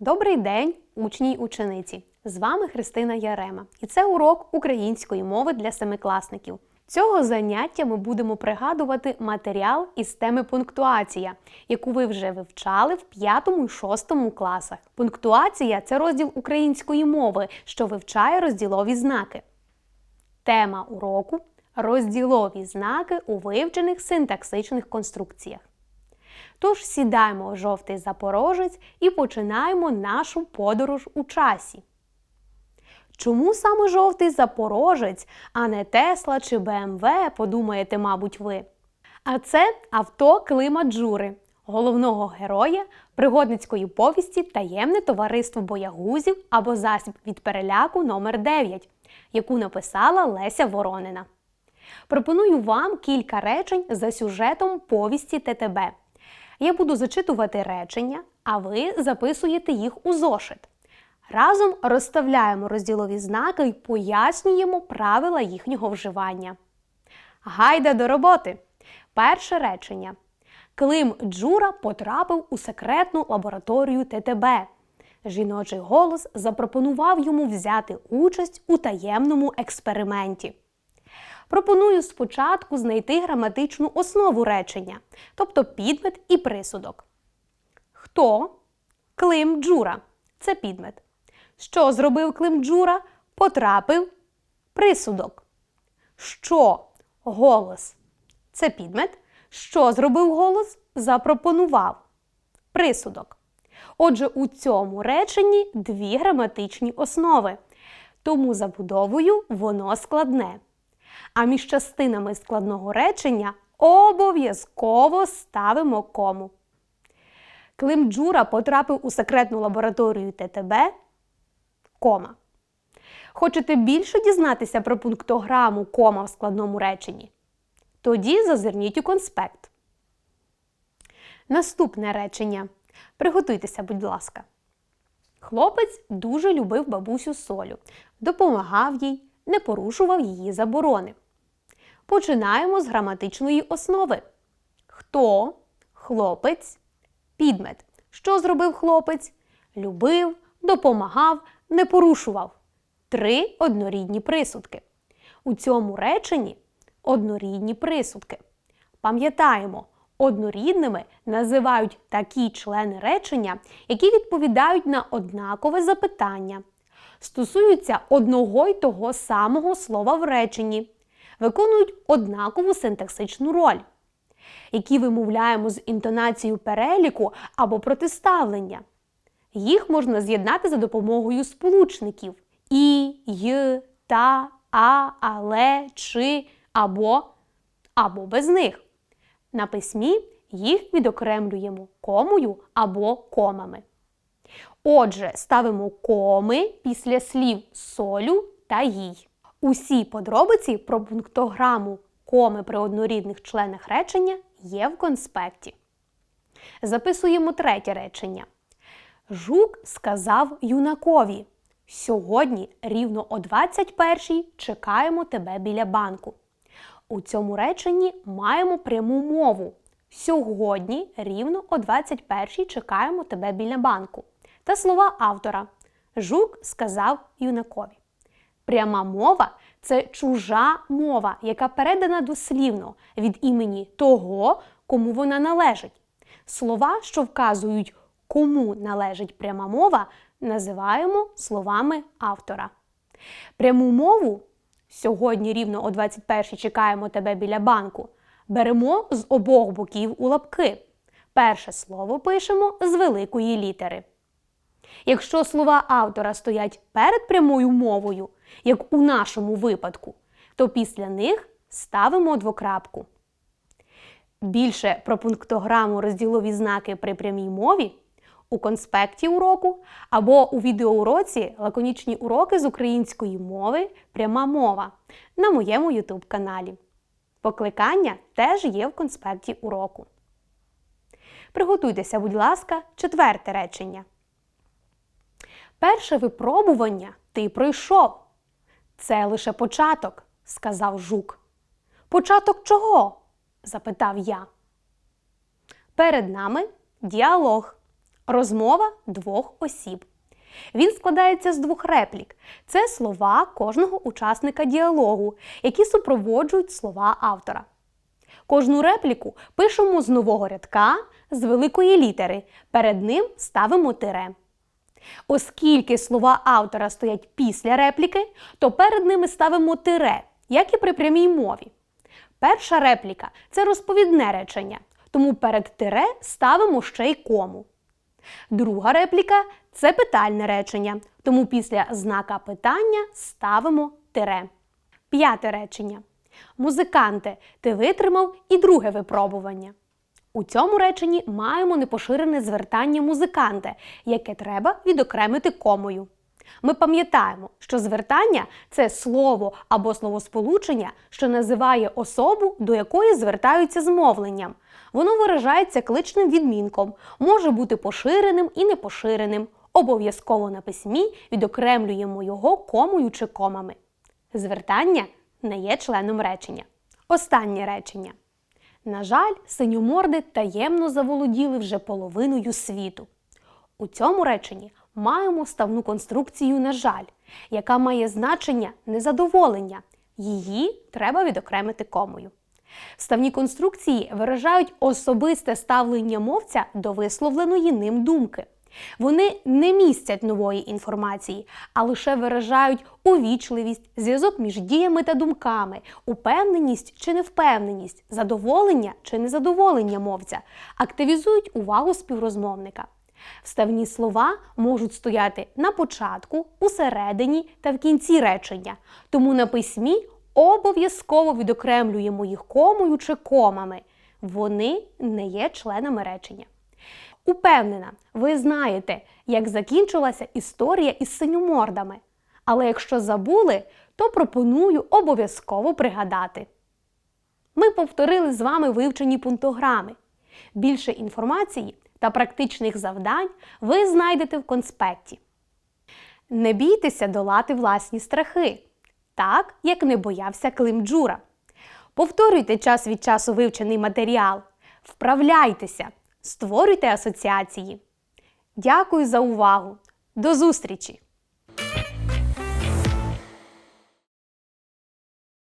Добрий день, учні й учениці! З вами Христина Ярема, і це урок української мови для семикласників. Цього заняття ми будемо пригадувати матеріал із теми пунктуація, яку ви вже вивчали в 5 і 6 класах. Пунктуація це розділ української мови, що вивчає розділові знаки. Тема уроку розділові знаки у вивчених синтаксичних конструкціях. Тож сідаємо в жовтий запорожець і починаємо нашу подорож у часі. Чому саме жовтий запорожець, а не Тесла чи БМВ, подумаєте, мабуть, ви? А це авто Клима Джури, головного героя пригодницької повісті Таємне товариство боягузів або засіб від переляку номер 9 яку написала Леся Воронина. Пропоную вам кілька речень за сюжетом повісті ТТБ. Я буду зачитувати речення, а ви записуєте їх у зошит. Разом розставляємо розділові знаки і пояснюємо правила їхнього вживання. Гайда до роботи! Перше речення. Клим Джура потрапив у секретну лабораторію ТТБ. Жіночий голос запропонував йому взяти участь у таємному експерименті. Пропоную спочатку знайти граматичну основу речення, тобто підмет і присудок. Хто? Клим Джура. Це підмет. Що зробив Клим Джура? Потрапив присудок. Що голос? Це підмет. Що зробив голос? Запропонував присудок. Отже, у цьому реченні дві граматичні основи. Тому забудовою воно складне. А між частинами складного речення обов'язково ставимо кому. Клим Джура потрапив у секретну лабораторію ТТБ. Кома. Хочете більше дізнатися про пунктограму кома в складному реченні? Тоді зазирніть у конспект. Наступне речення. Приготуйтеся, будь ласка. Хлопець дуже любив бабусю Солю, допомагав їй, не порушував її заборони. Починаємо з граматичної основи. Хто хлопець, підмет. Що зробив хлопець? Любив, допомагав, не порушував. Три однорідні присудки. У цьому реченні однорідні присудки. Пам'ятаємо, однорідними називають такі члени речення, які відповідають на однакове запитання, стосуються одного й того самого слова в реченні, виконують однакову синтаксичну роль, які вимовляємо з інтонацією переліку або протиставлення. Їх можна з'єднати за допомогою сполучників і, й, та, а, але, чи або, або без них. На письмі їх відокремлюємо комою або комами. Отже, ставимо коми після слів солю та їй. Усі подробиці про пунктограму коми при однорідних членах речення є в конспекті. Записуємо третє речення. Жук сказав юнакові. Сьогодні рівно о 21-й чекаємо тебе біля банку. У цьому реченні маємо пряму мову. Сьогодні рівно о 21-й чекаємо тебе біля банку. Та слова автора. Жук сказав юнакові. Пряма мова це чужа мова, яка передана дослівно від імені того, кому вона належить. Слова, що вказують, кому належить пряма мова, називаємо словами автора. Пряму мову сьогодні рівно о 21 чекаємо тебе біля банку. Беремо з обох боків у лапки. Перше слово пишемо з великої літери. Якщо слова автора стоять перед прямою мовою, як у нашому випадку, то після них ставимо двокрапку. Більше про пунктограму розділові знаки при прямій мові у конспекті уроку або у відеоуроці лаконічні уроки з української мови Пряма мова на моєму YouTube каналі. Покликання теж є в конспекті уроку. Приготуйтеся, будь ласка, четверте речення. Перше випробування ти пройшов. Це лише початок, сказав жук. Початок чого? запитав я. Перед нами діалог. розмова двох осіб. Він складається з двох реплік. Це слова кожного учасника діалогу, які супроводжують слова автора. Кожну репліку пишемо з нового рядка з великої літери. Перед ним ставимо тире. Оскільки слова автора стоять після репліки, то перед ними ставимо тире, як і при прямій мові. Перша репліка це розповідне речення, тому перед тире ставимо ще й кому. Друга репліка це питальне речення, тому після знака питання ставимо тире. П'яте речення. Музиканте, ти витримав і друге випробування. У цьому реченні маємо непоширене звертання музиканте, яке треба відокремити комою. Ми пам'ятаємо, що звертання це слово або словосполучення, що називає особу, до якої звертаються з мовленням. Воно виражається кличним відмінком, може бути поширеним і непоширеним. Обов'язково на письмі відокремлюємо його комою чи комами. Звертання не є членом речення. Останнє речення. На жаль, синьоморди таємно заволоділи вже половиною світу. У цьому реченні маємо ставну конструкцію на жаль, яка має значення незадоволення. Її треба відокремити комою. Вставні конструкції виражають особисте ставлення мовця до висловленої ним думки. Вони не містять нової інформації, а лише виражають увічливість, зв'язок між діями та думками, упевненість чи невпевненість, задоволення чи незадоволення мовця, активізують увагу співрозмовника. Вставні слова можуть стояти на початку, усередині та в кінці речення, тому на письмі обов'язково відокремлюємо їх комою чи комами. Вони не є членами речення. Упевнена, ви знаєте, як закінчилася історія із синьомордами. Але якщо забули, то пропоную обов'язково пригадати. Ми повторили з вами вивчені пунктограми. Більше інформації та практичних завдань ви знайдете в конспекті. Не бійтеся долати власні страхи, так як не боявся Клим Джура. Повторюйте час від часу вивчений матеріал, вправляйтеся, створюйте асоціації. Дякую за увагу! До зустрічі!